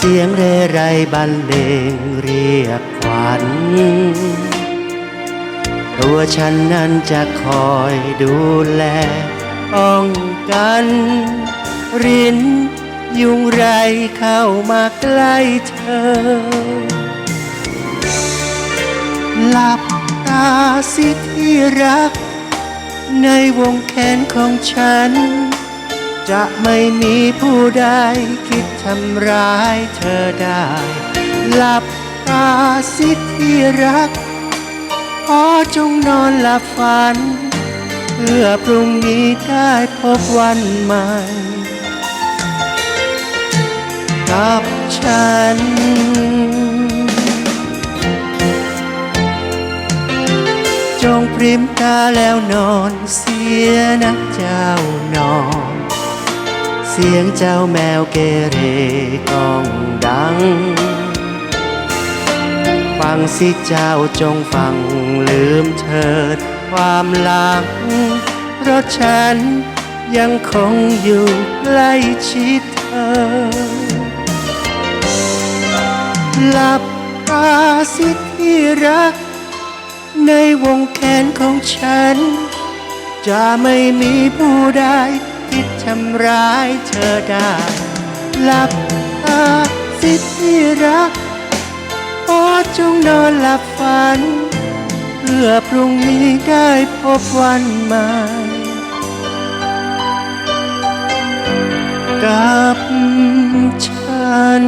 เสียงเรไรบรรเลงเรียกขวัญตัวฉันนั้นจะคอยดูแลป้องกัน รินยุงไรเข้ามาใกล้เธอ หลับตาสิที่รัก ในวงแขนของฉัน จะไม่มีผู้ใดคิดทำร้ายเธอได้ หลับตาสิที่รัก ขอจงนอนหลับฝัน เพื่อพรุ่งนี้ได้พบวันใหม่ กับฉันจงพริมตาแล้วนอนเสียนะเจ้านอน สียงเจ้าแมวเกเรก้องดัง ฟังสิเจ้าจงฟังลืมเถิดความหลัง เพราะฉันยังคงอยู่ใกล้ชิดเธอ หลับตาสิที่รัก ในวงแขนของฉัน จะไม่มีผู้ใดำร้ายเธอได้หลับตาสิที่รักขอจงนอนหลับฝัน เพื่อพรุ่งนี้ได้พบวันใหม่กับฉัน